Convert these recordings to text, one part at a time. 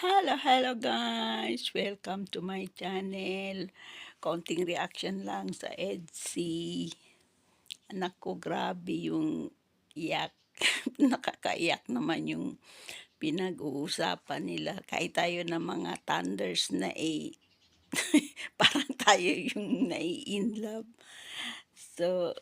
Hello, hello guys! Welcome to my channel. Konting reaction lang sa EDSI. Anak ko, grabe yung iyak. Nakakaiyak naman yung pinag-uusapan nila. Kahit tayo na mga thunders na eh, parang tayo yung nai-in love. So,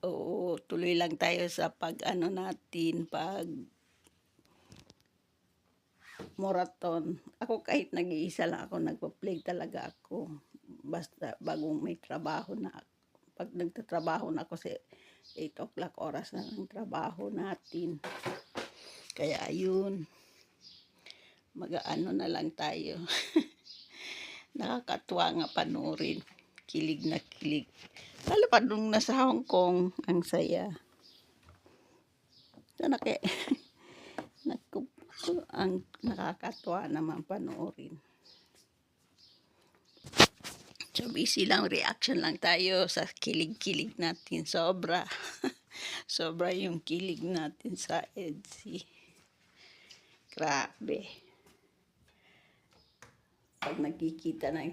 oo, tuloy lang tayo sa pag-ano natin, pag moraton. Ako kahit nag-iisa lang ako, nagpa-play talaga ako. Basta bagong may trabaho na. Pag nagtatrabaho na ako sa 8 o'clock oras na ng trabaho natin. Kaya ayun, mag-ano na lang tayo. Nakakatuwa nga panoorin. Kilig na kilig. Lalo pa nung nasa Hong Kong, ang saya. Sana kaya, naku, ang nakakatuwa naman panoorin. So, busy lang, reaction lang tayo sa kilig-kilig natin. Sobra. Sobra yung kilig natin sa EDSI. Grabe. Pag nakikita na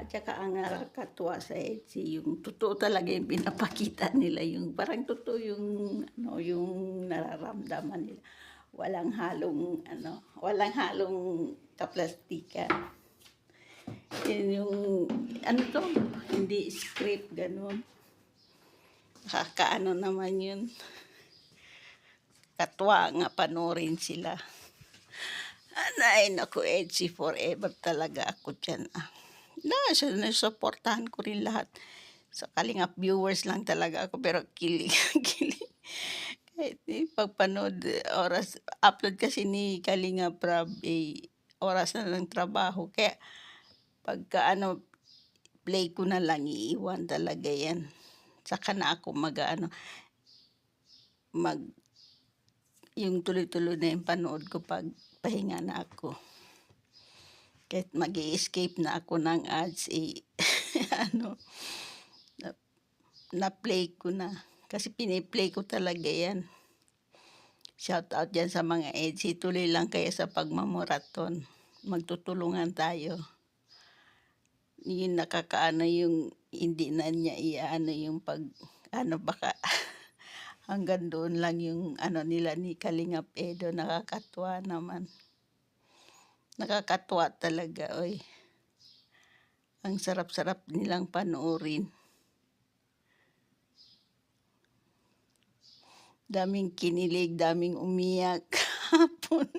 at saka ang nakakatuwa sa EDSI, yung totoo talaga yung pinapakita nila, yung parang totoo yung, ano, yung nararamdaman nila. Walang halong, ano, walang halong kaplastikan. Yun yung, ano to, hindi script, ganun. Nakakaano naman yun. Katwa nga panorin sila. Anay, naku, Edgy forever talaga ako dyan. Ah. Na, so, nasuportahan ko rin lahat. Sa kalingap viewers lang talaga ako, pero kilig, kilig. Eh, pagpanood, oras, upload kasi ni Kalinga Prab, eh, oras na ng trabaho. Kaya, pagka ano, play ko na lang, iiwan talaga yan. Saka na ako mag, ano, mag, yung tuloy-tuloy na yung panood ko pag pahinga na ako. Kahit mag escape na ako ng ads, eh, ano, na, na-play ko na. Kasi piniplay ko talaga yan. Shout out dyan sa mga edgy. Tuloy lang kayo sa pagmamaraton. Magtutulungan tayo yung nakakaano yung hindi na niya iano yung pag ano baka hanggang doon lang yung ano nila ni Kalingap Edo nakakatuwa naman nakakatuwa talaga oy ang sarap-sarap nilang panoorin daming kinilig daming umiyak hapon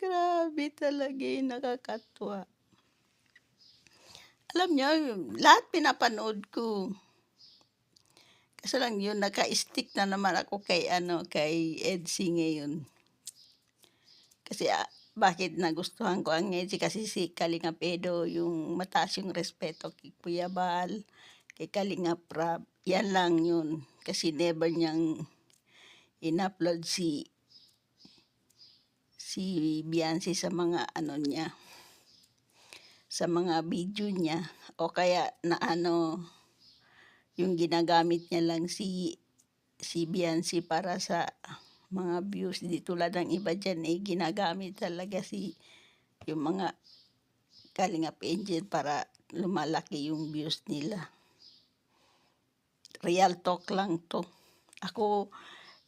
grabe talaga yung nakakatuwa alam niyo, lahat pinapanood ko. Kasi lang yun, naka-stick na naman ako kay, ano, kay Edsy ngayon. Kasi ah, bakit nagustuhan ko ang Edsy? Kasi si Kalinga Pedo, yung mataas yung respeto kay Kuya Bal, kay Kalinga Prab. Yan lang yun. Kasi never niyang in-upload si si Biancy sa mga ano niya sa mga video niya. O kaya na ano yung ginagamit niya lang si si Biancy para sa mga views. Di tulad ng iba dyan eh ginagamit talaga si yung mga Kalingap Angel para lumalaki yung views nila real talk lang to ako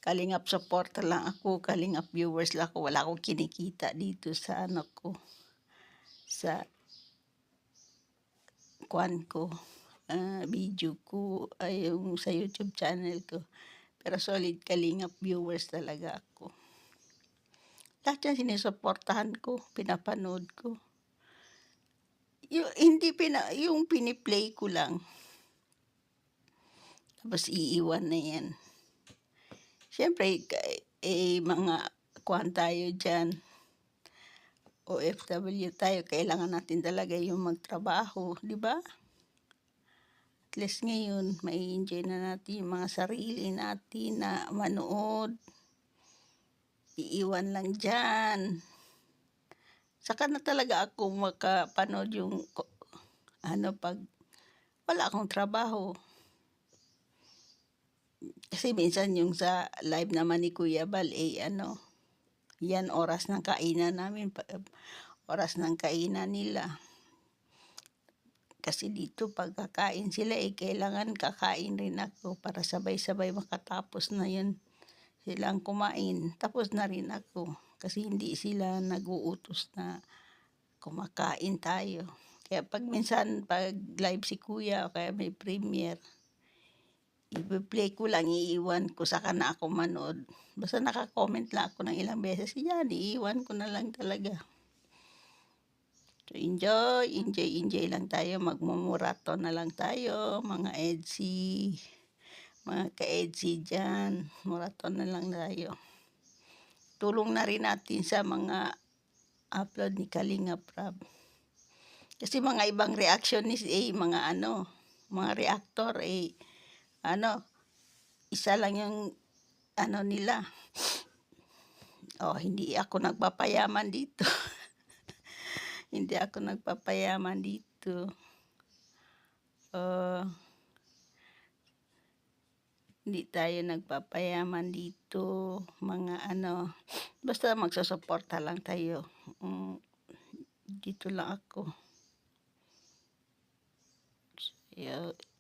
Kalingap supporter lang ako Kalingap viewers lang ako wala akong kinikita dito sa ano ko sa kwan ko, uh, video ko, ay yung sa YouTube channel ko. Pero solid kalingap viewers talaga ako. Lahat yan sinusuportahan ko, pinapanood ko. Yung, hindi pina, yung piniplay ko lang. Tapos iiwan na yan. Siyempre, eh, mga kwan tayo dyan, OFW tayo, kailangan natin talaga yung magtrabaho, di ba? At least ngayon, may enjoy na natin yung mga sarili natin na manood. Iiwan lang dyan. Saka na talaga ako makapanood yung ano pag wala akong trabaho. Kasi minsan yung sa live naman ni Kuya Bal, eh ano, yan oras ng kainan namin, oras ng kainan nila. Kasi dito pag kakain sila, eh, kailangan kakain rin ako para sabay-sabay makatapos na yun silang kumain, tapos na rin ako. Kasi hindi sila nag-uutos na kumakain tayo. Kaya pag minsan pag live si kuya o kaya may premiere, ipi-play ko lang, iiwan ko saka na ako manood. Basta naka-comment lang ako ng ilang beses, yan iiwan ko na lang talaga. So enjoy, enjoy, enjoy lang tayo, magmumuraton na lang tayo mga EDSI, mga ka-EDSI diyan, muraton na lang tayo. Tulong na rin natin sa mga upload ni Kalinga Prab. Kasi mga ibang reactionist eh, mga ano, mga reactor eh, ano, isa lang yung ano nila. Oh, hindi ako nagpapayaman dito. hindi ako nagpapayaman dito. Oh, hindi tayo nagpapayaman dito, mga ano, basta magsusuporta lang tayo. Mm, dito lang ako. So,